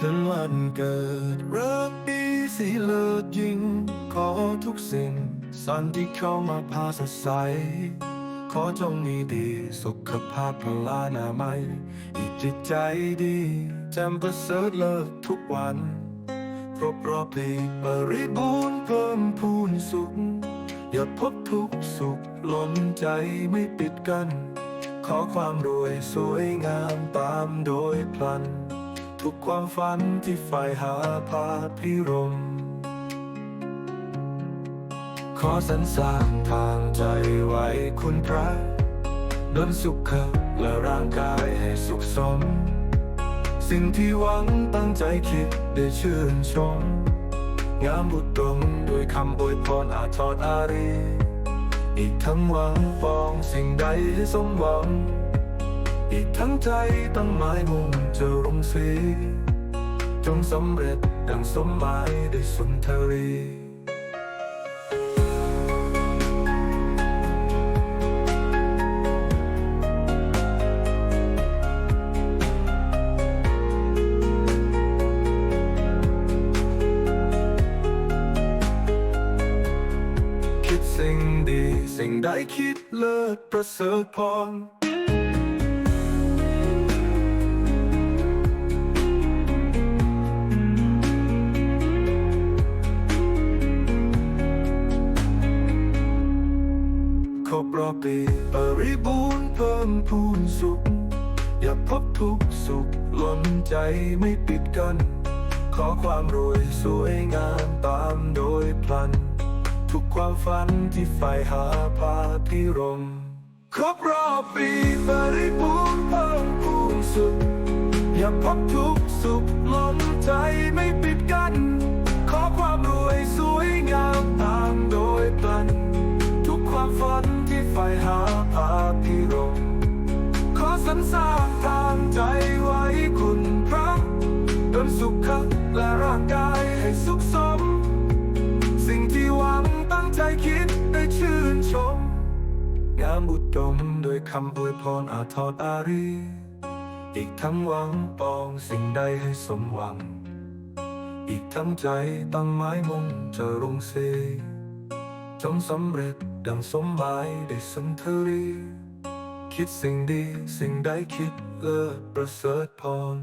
ถึงวันเกิดรักดีสิเลิศยิ่ง ขอทุกสิ่งสันที่เข้ามาพาสดใส ขอจงมีดีสุขภาพพลานามัยอีกจิตใจดีแจ่มประเสริฐเลิศทุกวันครบรอบปีบริบูรณ์เพิ่มพูนสุขอย่าพบทุกสุขล้นใจไม่ปิดกัน ขอความรวยสวยงามตามโดยพลัน ทุกความฝันที่ใฝ่หาพาพิรม ขอสรรสร้างทางใจไว้คุณพระดลสุขและร่างกายให้สุขสม สิ่งที่หวังตั้งใจคิดได้ชื่นชม งามบุตรงด้วยคำอวยพรอาทอดอารี อีกทั้งหวังปองสิ่งใดให้สมหวัง อีกทั้งใจตั้งหมายมุ่งจะรุ่งสีจงสำเร็จดังสมหมายได้สุนทรีคิดสิ่งดีสิ่งใดคิดเลิศประเสริฐพร รอบปีบริบูรณ์เพิ่มพูนสุข อย่าพบทุกสุขล้นใจไม่ปิดกัน ขอความรวยสวยงามตามโดยพลัน ทุกความฝันที่ใฝ่หาพาพิรมครบรอบปีบริบูรณ์เพิ่มพูนสุข อย่าพบทุกสุขล้นใจไม่ปิดกัน ที่ใฝ่หาพาพิรมขอสรรสร้างทางใจไว้คุณพระดลสุขและร่างกายให้สุขสม สิ่งที่หวังตั้งใจคิดได้ชื่นชม งามอุดมโดวยคำอวยพรอาทอดอารี อีกทั้งหวังปองสิ่งใดให้สมหวัง อีกทั้งใจตั้งหมายมุ่งจะรุ่งเส จงสำเร็จดังสมหมายได้สุนทรี คิดสิ่งดีสิ่งใดคิดเลิศประเสริฐพร